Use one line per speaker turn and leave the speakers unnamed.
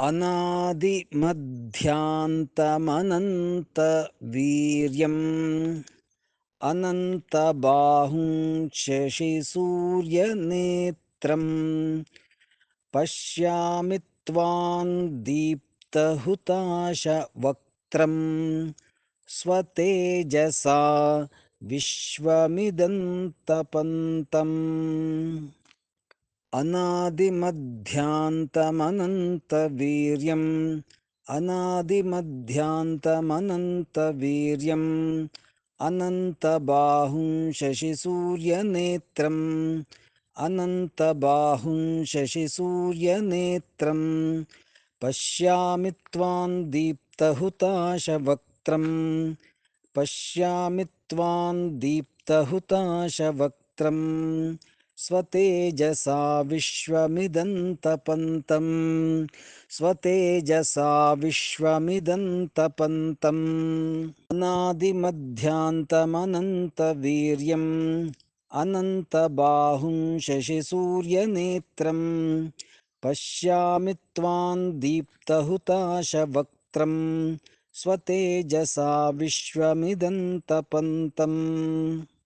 अनादिमध्यान्तमनन्तवीर्यम्। अनन्तबाहुं शशिसूर्यनेत्रम्। पश्यामि त्वां दीप्तहुताशवक्त्रम्। स्वतेजसा विश्वमिदन्तपन्तम् अनादिमध्यान्तमनन्तवीर्यम्। अनादिमध्यान्तमनन्तवीर्यम्। अनन्तबाहुं शशिसूर्यनेत्रम् अनन्तबाहुं शशिसूर्यनेत्रम् पश्यामि त्वां दीप्तहुताशवक्त्रम्। पश्यामि त्वां दीप्तहुताशवक्त्रम् स्वतेजसा विश्वमिदन्तपन्तम्। स्वतेजसा विश्वमिदन्तपन्तम्। अनादिमध्यान्तमनन्तवीर्यम्। अनन्तबाहुं शशिसूर्यनेत्रम्। पश्यामि त्वां दीप्तहुताशवक्त्रम्। स्वतेजसा विश्वमिदन्तपन्तम्।